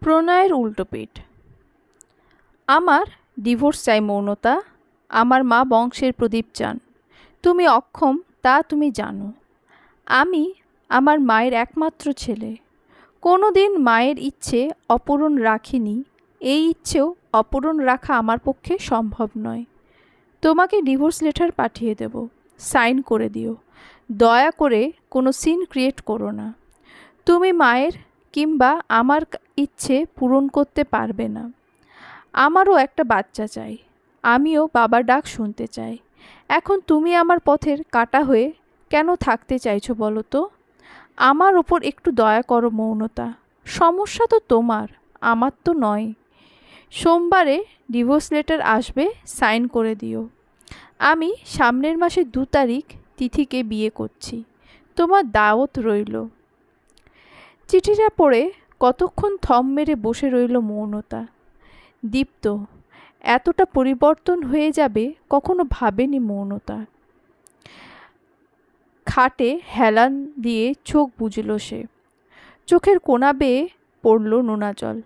প্রণয়ের উল্টোপিঠ আমার ডিভোর্স চাই মৌনতা, আমার মা বংশের প্রদীপ চান। তুমি অক্ষম, তা তুমি জানো। আমি আমার মায়ের একমাত্র ছেলে। কোনো দিন মায়ের ইচ্ছে অপূরণ রাখিনি, এই ইচ্ছেও অপূরণ রাখা আমার পক্ষে সম্ভব নয়। তোমাকে ডিভোর্স লেটার পাঠিয়ে দেব, সাইন করে দিও। দয়া করে কোনো সিন ক্রিয়েট করো না। তুমি মায়ের কিংবা আমার ইচ্ছে পূরণ করতে পারবে না। আমারও একটা বাচ্চা চাই। আমিও বাবার ডাক শুনতে চাই। এখন তুমি আমার পথের কাটা হয়ে কেন থাকতে চাইছো বলো তো? আমার ওপর একটু দয়া করো মৌনতা। সমস্যা তো তোমার, আমার তো নয়। সোমবারে ডিভোর্স লেটার আসবে, সাইন করে দিও। আমি সামনের মাসের দু তারিখ তিথিকে বিয়ে করছি। তোমার দাওয়াত রইল। চিঠিটা পড়ে কতক্ষণ থম মেরে বসে রইল মৌনতা। দীপ্ত, এতটা পরিবর্তন হয়ে যাবে কখনো ভাবেনি মৌনতা। খাটে হেলান দিয়ে চোখ বুঝল সে। চোখের কোনা বেয়ে পড়ল নোনা জল।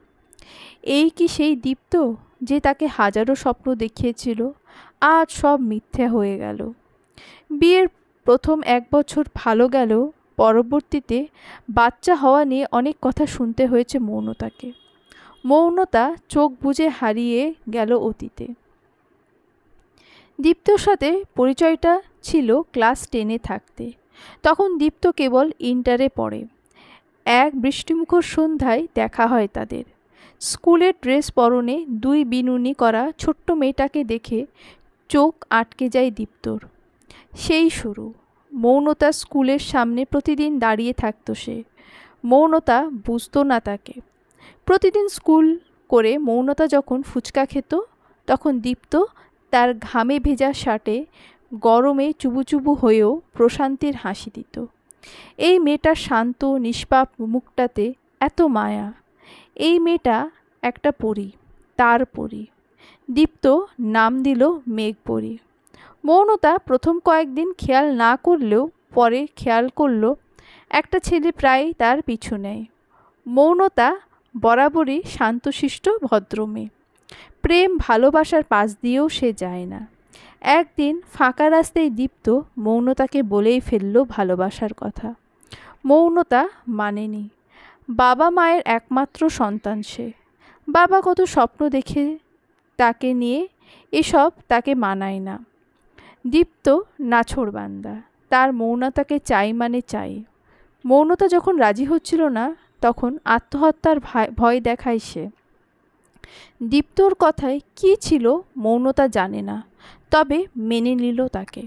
এই কি সেই দীপ্ত যে তাকে হাজারো স্বপ্ন দেখিয়েছিল, আজ সব মিথ্যা হয়ে গেল। বিয়ের প্রথম এক বছর ভালো গেল পরবর্তীতে বাচ্চা হওয়া নিয়ে অনেক কথা শুনতে হয়েছে মৌনতাকে। মৌনতা চোখ বুজে হারিয়ে গেল অতীতে। দীপ্তর সাথে পরিচয়টা ছিল ক্লাস টেনে থাকতে। তখন দীপ্ত কেবল ইন্টারে পড়ে। এক বৃষ্টিমুখর সন্ধ্যায় দেখা হয় তাদের। স্কুলের ড্রেস পরনে দুই বিনুনি করা ছোট্ট মেয়েটাকে দেখে চোখ আটকে যায় দীপ্তর। সেই শুরু। মৌনতা স্কুলের সামনে প্রতিদিন দাঁড়িয়ে থাকতো সে। মৌনতা বুঝতো না তাকে। প্রতিদিন স্কুল করে মৌনতা যখন ফুচকা খেত, তখন দীপ্ত তার ঘামে ভেজা শার্টে গরমে চুবুচুবু হয়েও প্রশান্তির হাসি দিত। এই মেয়েটার শান্ত, নিষ্পাপ মুখটাতে এত মায়া। এই মেয়েটা একটা পরী, তার পরী। দীপ্ত নাম দিল মেঘপরী। মৌনতা প্রথম কয়েকদিন খেয়াল না করলেও পরে খেয়াল করল, একটা ছেলে প্রায় তার পিছু নেয়। মৌনতা বরাবরই শান্তশিষ্ট ভদ্র মেয়ে প্রেম ভালোবাসার পাশ দিয়েও সে যায় না। একদিন ফাঁকা রাস্তায় দীপ্ত মৌনতাকে বলেই ফেলল ভালোবাসার কথা। মৌনতা মানেনি। বাবা মায়ের একমাত্র সন্তান সে। বাবা কত স্বপ্ন দেখে তাকে নিয়ে এসব তাকে মানায় না। দীপ্ত নাছোড়বান্দা তার মৌনতাকে চাই মানে চাই। মৌনতা যখন রাজি হচ্ছিল না, তখন আত্মহত্যার ভয় দেখায় সে। দীপ্তর কথায় কী ছিল মৌনতা জানে না, তবে মেনে নিল তাকে।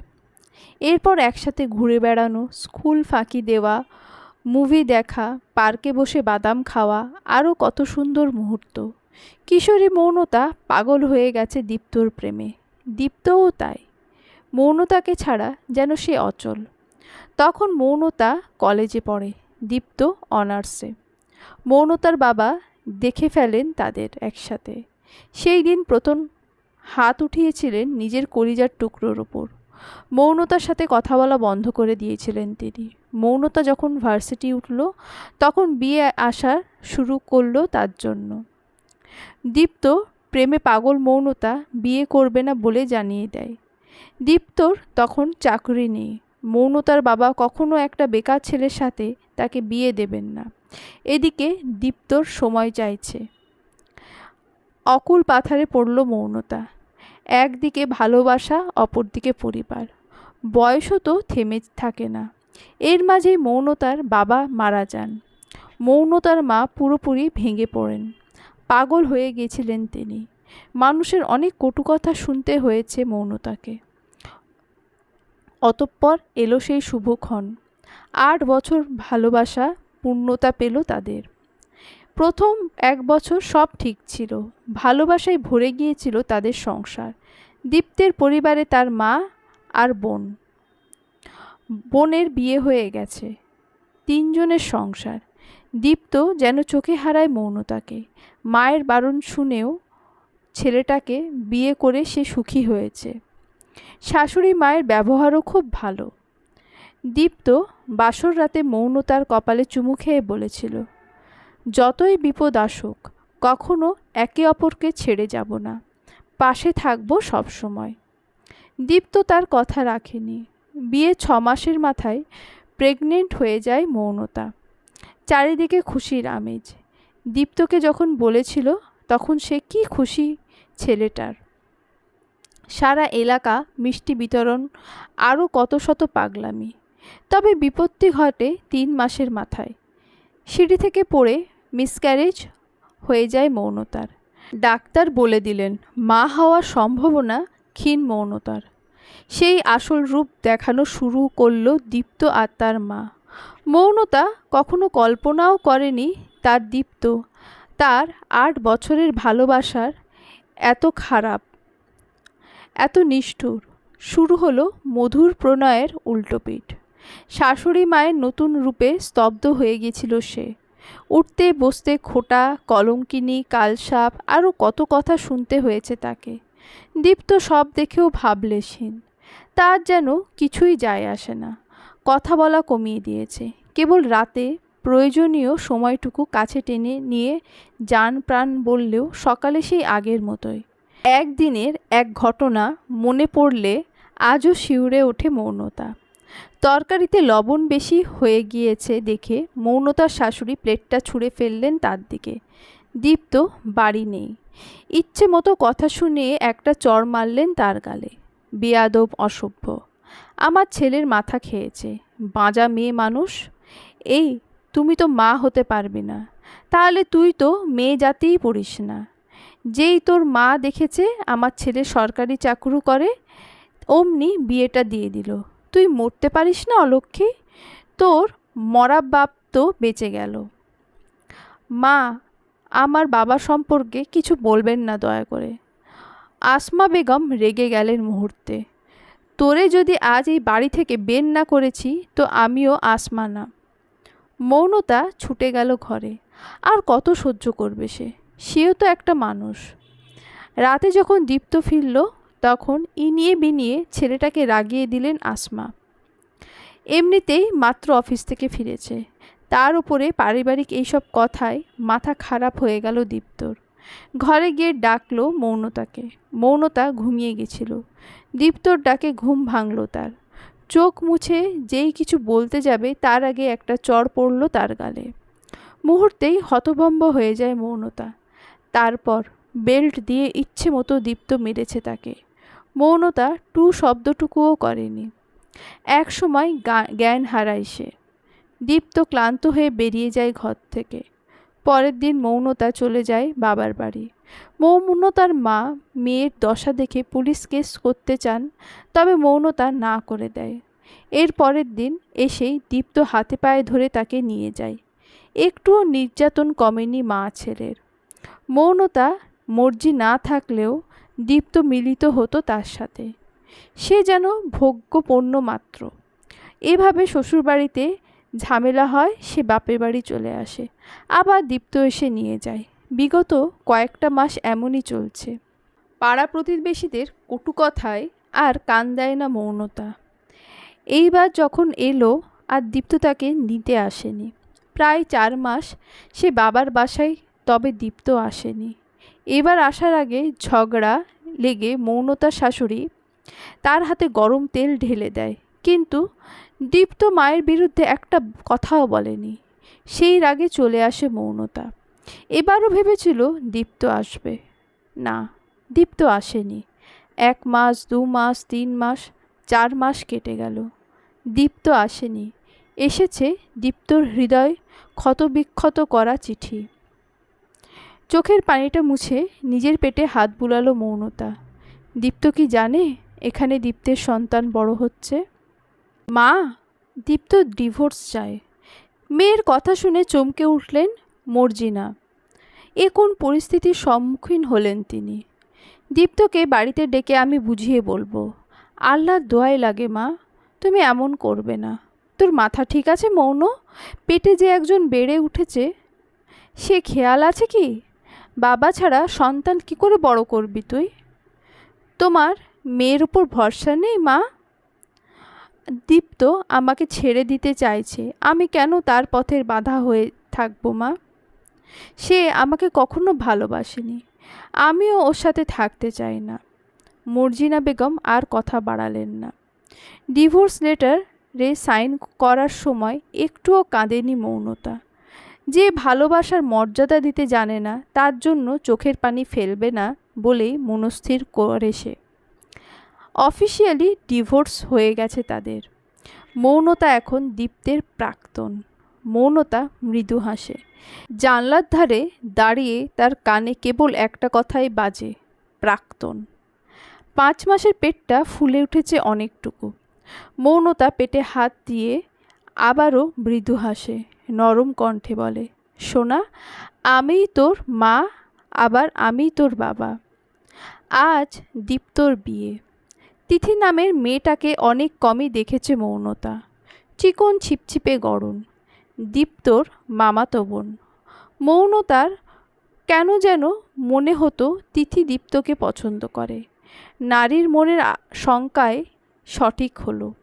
এরপর একসাথে ঘুরে বেড়ানো, স্কুল ফাঁকি দেওয়া, মুভি দেখা, পার্কে বসে বাদাম খাওয়া, আরও কত সুন্দর মুহূর্ত। কিশোরী মৌনতা পাগল হয়ে গেছে দীপ্তর প্রেমে। দীপ্তও তাই। মৌনতাকে ছাড়া যেন সে অচল। তখন মৌনতা কলেজে পড়ে, দীপ্ত অনার্সে। মৌনতার বাবা দেখে ফেলেন তাদের একসাথে। সেই দিন প্রথম হাত উঠিয়েছিলেন নিজের কলিজার টুকরোর ওপর মৌনতার সাথে কথা বলা বন্ধ করে দিয়েছিলেন তিনি। মৌনতা যখন ভার্সিটি উঠল, তখন বিয়ে আসা শুরু করল তার জন্য। দীপ্ত, প্রেমে পাগল মৌনতা, বিয়ে করবে না বলে জানিয়ে দেয়। দীপ্তর তখন চাকরি নেই। মৌনতার বাবা কখনো একটা বেকার ছেলের সাথে তাকে বিয়ে দেবেন না। এদিকে দীপ্তর সময় চাইছে। অকুল পাথারে পড়ল মৌনতা। একদিকে ভালোবাসা, অপরদিকে পরিবার। বয়সও তো থেমে থাকে না। এর মাঝেই মৌনতার বাবা মারা যান। মৌনতার মা পুরোপুরি ভেঙে পড়েন। পাগল হয়ে গেছিলেন তিনি। মানুষের অনেক কটু কথা শুনতে হয়েছে মৌনতাকে। অতঃপর এলো সেই শুভক্ষণ আট বছর ভালোবাসা, পূর্ণতা পেল তাদের। প্রথম এক বছর সব ঠিক ছিল। ভালোবাসায় ভরে গিয়েছিল তাদের সংসার। দীপ্তের পরিবারে তার মা আর বোন। বোনের বিয়ে হয়ে গেছে। তিনজনের সংসার। দীপ্ত যেন চোখে হারায় মৌনতাকে। মায়ের বারণ শুনেও ছেলেটাকে বিয়ে করে সে সুখী হয়েছে। শাশুড়ি মায়ের ব্যবহারও খুব ভালো। দীপ্ত বাসর রাতে মৌনতার কপালে চুমু খেয়ে বলেছিল, যতই বিপদ আসুক, কখনো একে অপরকে ছেড়ে যাব না। পাশে থাকব সবসময় দীপ্ত তার কথা রাখেনি। বিয়ে ছ মাসের মাথায় প্রেগনেন্ট হয়ে যায় মৌনতা। চারিদিকে খুশির আমেজ। দীপ্তকে যখন বলেছিল, তখন সে কি খুশি ছেলেটার। সারা এলাকা মিষ্টি বিতরণ, আরও কত শত পাগলামি। তবে বিপত্তি ঘটে তিন মাসের মাথায়। সিঁড়ি থেকে পড়ে মিসক্যারেজ হয়ে যায় মৌনতার। ডাক্তার বলে দিলেন, মা হওয়ার সম্ভাবনা ক্ষীণ মৌনতার। সেই আসল রূপ দেখানো শুরু করল দীপ্ত আর তার মা। মৌনতা কখনো কল্পনাও করেনি তার দীপ্ত। তার আট বছরের ভালোবাসার এত খারাপ, এত নিষ্ঠুর। শুরু হলো মধুর প্রণয়ের উল্টোপিঠ শাশুড়ি মায়ের নতুন রূপে স্তব্ধ হয়ে গেছিল সে। উঠতে, বসতে খোটা, কলঙ্কিনী, কালসাপ, আরও কত কথা শুনতে হয়েছে তাকে। দীপ্ত সব দেখেও ভাবলেশীন তার যেন কিছুই যায় আসে না। কথা বলা কমিয়ে দিয়েছে। কেবল রাতে প্রয়োজনীয় সময়টুকু কাছে টেনে নিয়ে যান প্রাণ বললেও সকালে সেই আগের মতোই। একদিনের এক ঘটনা মনে পড়লে আজও শিউরে ওঠে মৌনতা। তরকারিতে লবণ বেশি হয়ে গিয়েছে দেখে মৌনতার শাশুড়ি প্লেটটা ছুঁড়ে ফেললেন তার দিকে। দীপ্ত, বাড়ি নেই। ইচ্ছে মতো কথা শুনিয়ে একটা চর মারলেন তার গালে। বেয়াদব, অসভ্য। আমার ছেলের মাথা খেয়েছে। বাঁজা মেয়ে মানুষ? এই তুমি তো মা হতে পারবি না। তাহলে তুই তো মেয়ে জাতিই পড়িস না। যেই তোর মা দেখেছে আমার ছেলে সরকারি চাকরু করে, অমনি বিয়েটা দিয়ে দিল। তুই মরতে পারিস না অলক্ষী তোর মরা বাপ তো বেঁচে গেল। মা, আমার বাবা সম্পর্কে কিছু বলবেন না দয়া করে। আসমা বেগম রেগে গেলেন মুহূর্তে। তোরে যদি আজ এই বাড়ি থেকে বের না করেছি, তো আমিও আসমা না। মৌনতা ছুটে গেল ঘরে। আর কত সহ্য করবে সে? সেও তো একটা মানুষ। রাতে যখন দীপ্ত ফিরল, তখন ইনিয়ে বিনিয়ে ছেলেটাকে রাগিয়ে দিলেন আসমা। এমনিতেই মাত্র অফিস থেকে ফিরেছে। তার উপরে পারিবারিক এইসব কথায় মাথা খারাপ হয়ে গেল দীপ্তর। ঘরে গিয়ে ডাকলো মৌনতাকে। মৌনতা ঘুমিয়ে গেছিল। দীপ্তর ডাকে ঘুম ভাঙল তার। চোখ মুছে যেই কিছু বলতে যাবে, তার আগে একটা চড় পড়ল তার গালে। মুহূর্তেই হতভম্ব হয়ে যায় মৌনতা। তারপর বেল্ট দিয়ে ইচ্ছে মতো দীপ্ত মেরেছে তাকে। মৌনতা টু শব্দটুকুও করেনি। এক সময় জ্ঞান হারায় সে। দীপ্ত ক্লান্ত হয়ে বেরিয়ে যায় ঘর থেকে। পরের দিন মৌনতা চলে যায় বাবার বাড়ি। মৌনতার মা মেয়ের দশা দেখে পুলিশ কেস করতে চান, তবে মৌনতা না করে দেয়। এর পরের দিন এসেই দীপ্ত হাতে পায়ে ধরে তাকে নিয়ে যায়। একটুও নির্যাতন কমেনি মা ছেলের। মৌনতা মর্জি না থাকলেও দীপ্ত মিলিত হতো তার সাথে। সে যেন ভোগ্য পণ্য মাত্র। এভাবে শ্বশুরবাড়িতে ঝামেলা হয়, সে বাপের বাড়ি চলে আসে। আবার দীপ্ত এসে নিয়ে যায়। বিগত কয়েকটা মাস এমনই চলছে। পাড়া প্রতিবেশীদের কটু কথায় আর কান দেয় না মৌনতা। এইবার যখন এলো আর দীপ্ত তাকে নিতে আসেনি। প্রায় চার মাস সে বাবার বাসায়, তবে দীপ্ত আসেনি। এবার আসার আগে ঝগড়া লেগে মৌনতার শাশুড়ি তার হাতে গরম তেল ঢেলে দেয়। কিন্তু দীপ্ত মায়ের বিরুদ্ধে একটা কথাও বলেনি। সেই রাগে চলে আসে মৌনতা। এবারও ভেবেছিল দীপ্ত আসবে। না, দীপ্ত আসেনি। এক মাস, দু মাস, তিন মাস, চার মাস কেটে গেল। দীপ্ত আসেনি। এসেছে দীপ্তর হৃদয় ক্ষতবিক্ষত করা চিঠি। চোখের পানিটা মুছে নিজের পেটে হাত বুলালো মৌনতা। দীপ্ত কি জানে? এখানে দীপ্তের সন্তান বড় হচ্ছে? মা, দীপ্ত ডিভোর্স চায়। মেয়ের কথা শুনে চমকে উঠলেন মর্জিনা। এ কোন পরিস্থিতির সম্মুখীন হলেন তিনি? দীপ্তকে বাড়িতে ডেকে আমি বুঝিয়ে বলব। আল্লাহর দোয়াই লাগে মা, তুমি এমন করবে না। তোর মাথা ঠিক আছে মৌন? পেটে যে একজন বেড়ে উঠেছে, সে খেয়াল আছে কি? বাবা ছাড়া সন্তান কি করে বড় করবি তুই? তোমার মেয়ের উপর ভরসা নেই মা? দীপ্ত আমাকে ছেড়ে দিতে চাইছে। আমি কেন তার পথের বাধা হয়ে থাকব, মা? সে আমাকে কখনো ভালোবাসেনি। আমিও ওর সাথে থাকতে চাই না। মর্জিনা বেগম আর কথা বাড়ালেন না। ডিভোর্স লেটারে সাইন করার সময় একটুও কাঁদেনি মৌনতা। যে ভালোবাসার মর্যাদা দিতে জানে না, তার জন্য চোখের পানি ফেলবে না বলেই মনস্থির করে সে। অফিসিয়ালি ডিভোর্স হয়ে গেছে তাদের। মৌনতা এখন দীপ্তের প্রাক্তন। মৌনতা মৃদু হাসে। জানলার ধারে দাঁড়িয়ে তার কানে কেবল একটা কথাই বাজে, প্রাক্তন। পাঁচ মাসের পেটটা ফুলে উঠেছে অনেকটুকু। মৌনতা পেটে হাত দিয়ে আবারও মৃদু হাসে, নরম কণ্ঠে বলে, সোনা, আমিই তোর মা, আবার আমিই তোর বাবা। আজ দীপ্তর বিয়ে। তিথি নামের মেয়েটাকে অনেক কমই দেখেছে মৌনতা। চিকন ছিপছিপে গড়ন, দীপ্তর মামাতো বোন। মৌনতার কেন যেন মনে হতো তিথি দীপ্তকে পছন্দ করে। নারীর মনের শঙ্কায় সঠিক হলো।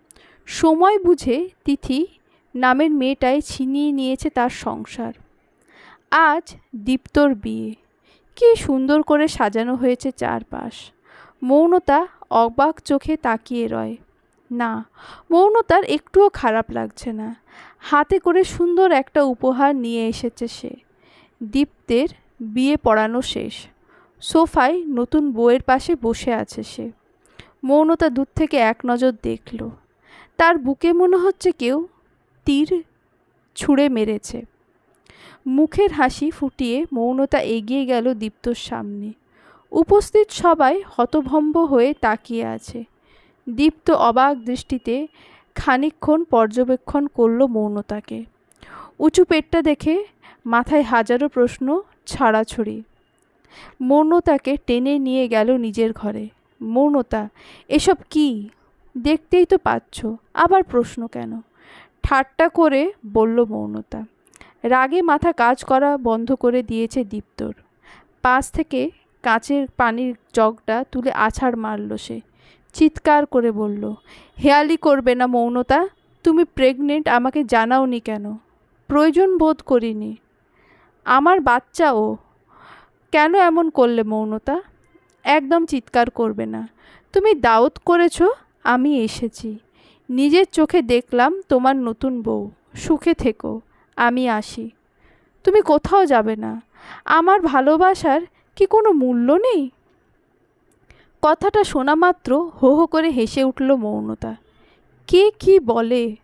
সময় বুঝে তিথি নামের মেয়েটাই ছিনিয়ে নিয়েছে তার সংসার। আজ দীপ্তর বিয়ে। কি সুন্দর করে সাজানো হয়েছে চারপাশ। মৌনতা অবাক চোখে তাকিয়ে রয়। না মৌনতার একটুও খারাপ লাগছে না। হাতে করে সুন্দর একটা উপহার নিয়ে এসেছে সে। দীপ্তের বিয়ে পড়ানো শেষ। সোফায় নতুন বইয়ের পাশে বসে আছে সে। মৌনতা দূর থেকে এক নজর দেখল। তার বুকে মনে হচ্ছে কেউ তীর ছুঁড়ে মেরেছে। মুখের হাসি ফুটিয়ে মৌনতা এগিয়ে গেল দীপ্তর সামনে। উপস্থিত সবাই হতভম্ব হয়ে তাকিয়ে আছে। দীপ্ত অবাক দৃষ্টিতে খানিক্ষণ পর্যবেক্ষণ করল মৌনতাকে। উঁচু পেটটা দেখে মাথায় হাজারো প্রশ্ন, ছাড়াছড়ি। মৌনতাকে টেনে নিয়ে গেল নিজের ঘরে। মৌনতা, এসব কি? দেখতেই তো পাচ্ছ, আবার প্রশ্ন কেন? ঠাট্টা করে বলল মৌনতা। রাগে মাথা কাজ করা বন্ধ করে দিয়েছে দীপ্তর। পাশ থেকে কাঁচের পানির জগটা তুলে আছাড় মারল সে। চিৎকার করে বলল, হেয়ালি করবে না মৌনতা, তুমি প্রেগনেন্ট, আমাকে জানাওনি কেন? প্রয়োজন বোধ করিনি। আমার বাচ্চা ও। কেন এমন করলে মৌনতা? একদম চিৎকার করবে না। তুমি দাওত করেছ, আমি এসেছি। নিজের চোখে দেখলাম তোমার নতুন বউ। সুখে থেকো, আমি আসি। তুমি কোথাও যাবে না। আমার ভালোবাসার কি কোনো মূল্য নেই? কথাটা শোনা মাত্র হো হো করে হেসে উঠল মৌনতা। কে কি বলে?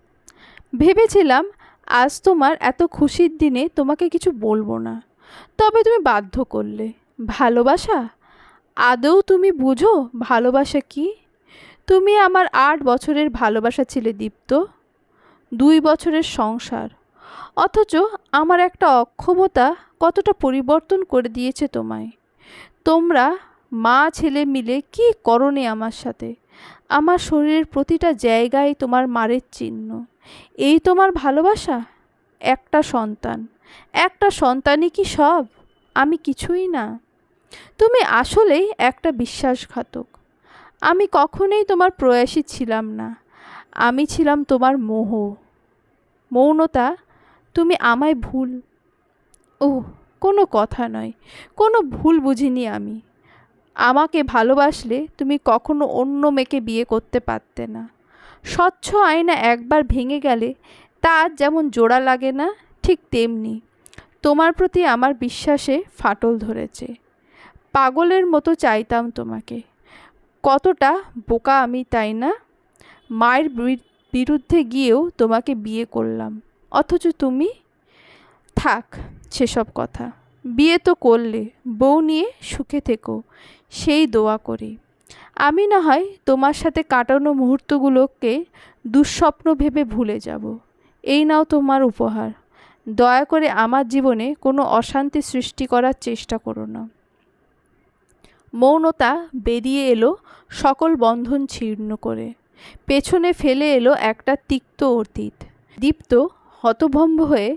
ভেবেছিলাম আজ তোমার এত খুশির দিনে তোমাকে কিছু বলব না। তবে তুমি বাধ্য করলে। ভালোবাসা? আদৌ তুমি বুঝো ভালোবাসা কি? তুমি আমার আট বছরের ভালোবাসা ছিলে দীপ্ত। দুই বছরের সংসার। অথচ আমার একটা অক্ষমতা কতটা পরিবর্তন করে দিয়েছে তোমায়। তোমরা মা, ছেলে মিলে কি করনি আমার সাথে? আমার শরীরের প্রতিটা জায়গায় তোমার মারের চিহ্ন। এই তোমার ভালোবাসা? একটা সন্তান। একটা সন্তানই কি সব? আমি কিছুই না। তুমি আসলেই একটা বিশ্বাসঘাতক। আমি কখনোই তোমার প্রয়াসী ছিলাম না। আমি ছিলাম তোমার মোহ। মৌনতা, তুমি আমায় ভুল। ও কোনো কথা নয়, কোনো ভুল বুঝিনি আমি। আমাকে ভালোবাসলে তুমি কখনো অন্য মেয়েকে বিয়ে করতে পারতে না। স্বচ্ছ আয়না একবার ভেঙে গেলে তা যেমন জোড়া লাগে না, ঠিক তেমনি তোমার প্রতি আমার বিশ্বাসে ফাটল ধরেছে। পাগলের মতো চাইতাম তোমাকে। কতটা বোকা আমি তাই না? মায়ের বিরুদ্ধে গিয়েও তোমাকে বিয়ে করলাম। অথচ তুমি থাক সেসব কথা। বিয়ে তো করলে, বউ নিয়ে সুখে থেকো, সেই দোয়া করি। আমি না হয় তোমার সাথে কাটানো মুহূর্তগুলোকে দুঃস্বপ্ন ভেবে ভুলে যাব। এই নাও তোমার উপহার। দয়া করে আমার জীবনে কোনো অশান্তি সৃষ্টি করার চেষ্টা করো না। মৌনতা বেরিয়ে এলো সকল বন্ধন ছিন্ন করে। পেছনে ফেলে এলো একটা তিক্ত অতীত। দীপ্ত হতভম্ব হয়ে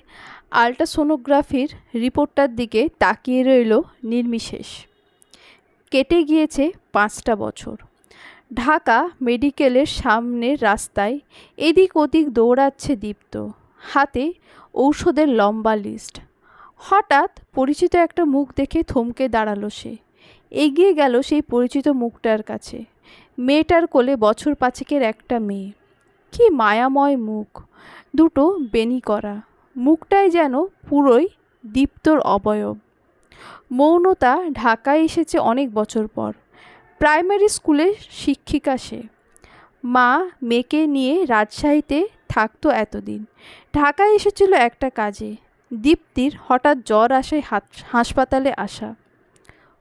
আল্ট্রাসোনোগ্রাফির রিপোর্টটার দিকে তাকিয়ে রইল নির্মিশেষ কেটে গিয়েছে পাঁচটা বছর। ঢাকা মেডিকেলের সামনের রাস্তায় এদিক ওদিক দৌড়াচ্ছে দীপ্ত। হাতে ঔষধের লম্বা লিস্ট। হঠাৎ পরিচিত একটা মুখ দেখে থমকে দাঁড়াল সে। এগিয়ে গেল সেই পরিচিত মুখটার কাছে। মেয়েটার কোলে বছর পাঁচেকের একটা মেয়ে। কি মায়াময় মুখ। দুটো বেনি করা। মুখটাই যেন পুরোই দীপ্তর অবয়ব। মৌনতা ঢাকায় এসেছে অনেক বছর পর। প্রাইমারি স্কুলের শিক্ষিকা সে। মা মেয়েকে নিয়ে রাজশাহীতে থাকতো এতদিন। ঢাকায় এসেছিল একটা কাজে। দীপ্তির হঠাৎ জ্বর হাত, হাসপাতালে আসা।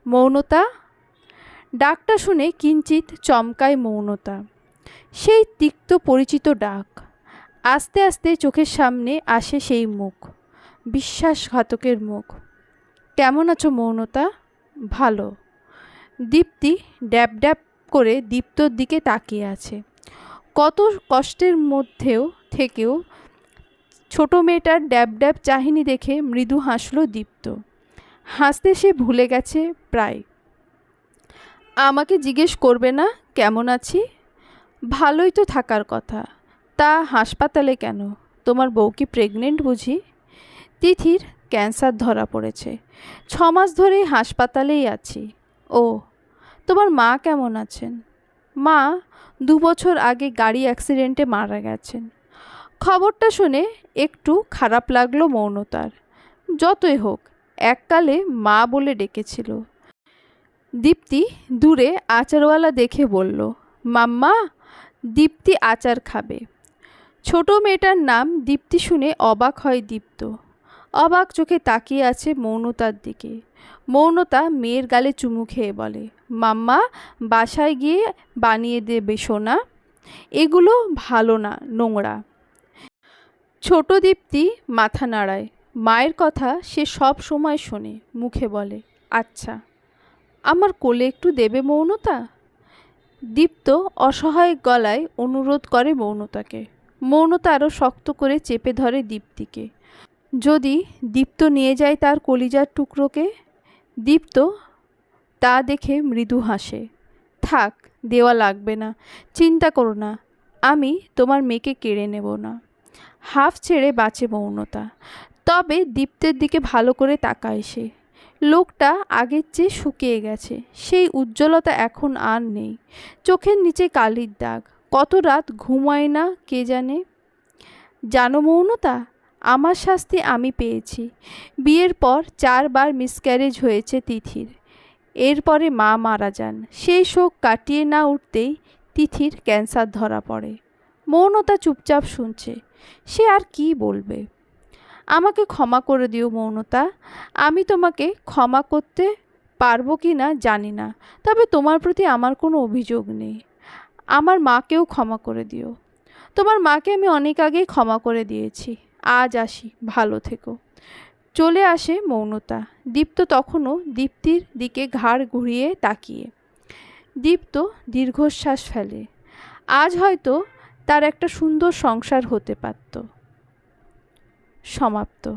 মৌনতা? ডাকটা শুনে কিঞ্চিত চমকায় মৌনতা। সেই তিক্ত পরিচিত ডাক। আস্তে আস্তে চোখের সামনে আসে সেই মুখ, বিশ্বাসঘাতকের মুখ। কেমন আছো মৌনতা? ভালো। দীপ্তি ড্যাব ড্যাব করে দীপ্তর দিকে তাকিয়ে আছে। কত কষ্টের মধ্যেও থেকেও ছোট মেয়েটার ড্যাব ড্যাব চাহিনি দেখে মৃদু হাসল দীপ্ত। হাসতে সে ভুলে গেছে প্রায়। আমাকে জিজ্ঞেস করবে না, কেমন আছি? ভালোই তো থাকার কথা। তা হাসপাতালে কেন? তোমার বউ কি প্রেগনেন্ট বুঝি? তিথির ক্যান্সার ধরা পড়েছে। ছ মাস ধরেই হাসপাতালেই আছি। ও, তোমার মা কেমন আছেন? মা দু বছর আগে গাড়ি অ্যাক্সিডেন্টে মারা গেছেন। খবরটা শুনে একটু খারাপ লাগল মৌনতার। যতই হোক, এককালে মা বলে ডেকেছিল। দীপ্তি দূরে আচারওয়ালা দেখে বলল, মাম্মা, দীপ্তি আচার খাবে। ছোট মেয়েটার নাম দীপ্তি শুনে অবাক হয় দীপ্ত। অবাক চোখে তাকিয়ে আছে মৌনতার দিকে। মৌনতা মেয়ের গালে চুমু খেয়ে বলে, মাম্মা, বাসায় গিয়ে বানিয়ে দেবে সোনা? এগুলো ভালো না, নোংরা। ছোট দীপ্তি মাথা নাড়ায়। মায়ের কথা সে সব সময় শোনে, মুখে বলে আচ্ছা আমার কোলে একটু দেবে মৌনতা? দীপ্ত অসহায় গলায় অনুরোধ করে মৌনতাকে। মৌনতা আরও শক্ত করে চেপে ধরে দীপ্তিকে। যদি দীপ্ত নিয়ে যায় তার কলিজার টুকরোকে, দীপ্ত তা দেখে মৃদু হাসে। থাক, দেওয়া লাগবে না, চিন্তা করো না, আমি তোমার মেয়েকে কেড়ে নেব না। হাফ ছেড়ে বাঁচে মৌনতা। তবে দীপ্তের দিকে ভালো করে তাকায় সে। লোকটা আগের চেয়ে শুকিয়ে গেছে, সেই উজ্জ্বলতা এখন আর নেই। চোখের নিচে কালির দাগ। কত রাত ঘুমায় না কে জানে? জানো মৌনতা, আমার শাস্তি আমি পেয়েছি। বিয়ের পর চারবার মিসক্যারেজ হয়েছে তিথির। এরপরে মা মারা যান। সেই শোক কাটিয়ে না উঠতেই তিথির ক্যান্সার ধরা পড়ে। মৌনতা চুপচাপ শুনছে। সে আর কি বলবে? আমাকে ক্ষমা করে দিও মৌনতা। আমি তোমাকে ক্ষমা করতে পারব কি না জানি না। তবে তোমার প্রতি আমার কোনো অভিযোগ নেই। আমার মাকেও ক্ষমা করে দিও। তোমার মাকে আমি অনেক আগেই ক্ষমা করে দিয়েছি। আজ আসি, ভালো থেকো। চলে আসে মৌনতা। দীপ্ত তখনও দীপ্তির দিকে ঘাড় ঘুরিয়ে তাকিয়ে। দীপ্ত দীর্ঘশ্বাস ফেলে। আজ হয়তো তার একটা সুন্দর সংসার হতে পারত। সমাপ্ত।